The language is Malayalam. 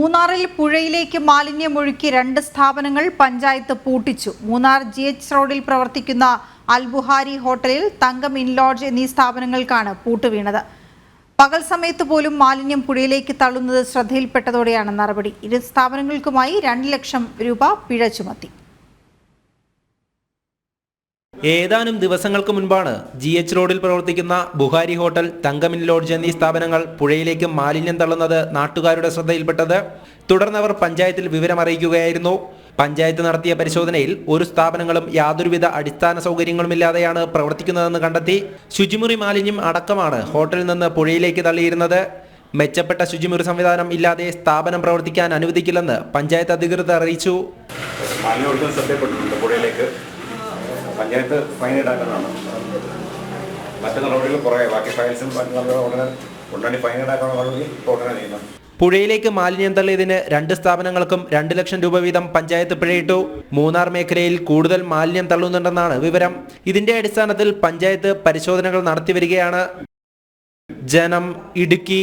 മൂന്നാറിൽ പുഴയിലേക്ക് മാലിന്യമൊഴുക്കി രണ്ട് സ്ഥാപനങ്ങൾ പഞ്ചായത്ത് പൂട്ടിച്ചു. മൂന്നാർ ജി എച്ച് റോഡിൽ പ്രവർത്തിക്കുന്ന അൽബുഹാരി ഹോട്ടലിൽ തങ്കം ഇൻ ലോഡ്ജ് എന്നീ സ്ഥാപനങ്ങൾക്കാണ് പൂട്ടുവീണത് പകൽ സമയത്ത് പോലും മാലിന്യം പുഴയിലേക്ക് തള്ളുന്നത് ശ്രദ്ധയിൽപ്പെട്ടതോടെയാണ് നടപടി. ഇരു സ്ഥാപനങ്ങൾക്കുമായി രണ്ട് ലക്ഷം രൂപ പിഴ ചുമത്തി. ഏതാനും ദിവസങ്ങൾക്ക് മുൻപാണ് ജി എച്ച് റോഡിൽ പ്രവർത്തിക്കുന്ന ബുഹാരി ഹോട്ടൽ തങ്കമിൻ ലോഡ്ജ് എന്നീ സ്ഥാപനങ്ങൾ പുഴയിലേക്ക് മാലിന്യം തള്ളുന്നത് നാട്ടുകാരുടെ ശ്രദ്ധയിൽപ്പെട്ടത്. തുടർന്ന് അവർ പഞ്ചായത്തിൽ വിവരമറിയിക്കുകയായിരുന്നു പഞ്ചായത്ത് നടത്തിയ പരിശോധനയിൽ ഒരു സ്ഥാപനങ്ങളും യാതൊരുവിധ അടിസ്ഥാന സൗകര്യങ്ങളുമില്ലാതെയാണ് പ്രവർത്തിക്കുന്നതെന്ന് കണ്ടെത്തി. ശുചിമുറി മാലിന്യം അടക്കമാണ് ഹോട്ടലിൽ നിന്ന് പുഴയിലേക്ക് തള്ളിയിരുന്നത്. മെച്ചപ്പെട്ട ശുചിമുറി സംവിധാനം ഇല്ലാതെ സ്ഥാപനം പ്രവർത്തിക്കാൻ അനുവദിക്കില്ലെന്ന് പഞ്ചായത്ത് അധികൃതർ അറിയിച്ചു മാലിന്യം ഒഴുകുന്ന ശ്രദ്ധയപ്പെട്ടിട്ടുണ്ട് പുഴയിലേക്ക് പഞ്ചായത്ത് ഫൈൻ ഈടാക്കുന്നതാണ്. മറ്റു നടപടികൾ കുറേ ബാക്കി ഫയൽസും ഉടനെ ഉടനടി ഫൈൻ ഈടാക്കാനുള്ള നടപടി ഇപ്പോൾ ഉടനെ നീങ്ങും പുഴയിലേക്ക് മാലിന്യം തള്ളിയതിന് രണ്ട് സ്ഥാപനങ്ങൾക്കും രണ്ട് ലക്ഷം രൂപ വീതം പഞ്ചായത്ത് പിഴയിട്ടു. മൂന്നാർ മേഖലയിൽ കൂടുതൽ മാലിന്യം തള്ളുന്നുണ്ടെന്നാണ് വിവരം. ഇതിന്റെ അടിസ്ഥാനത്തിൽ പഞ്ചായത്ത് പരിശോധനകൾ നടത്തിവരികയാണ് ജനം ഇടുക്കി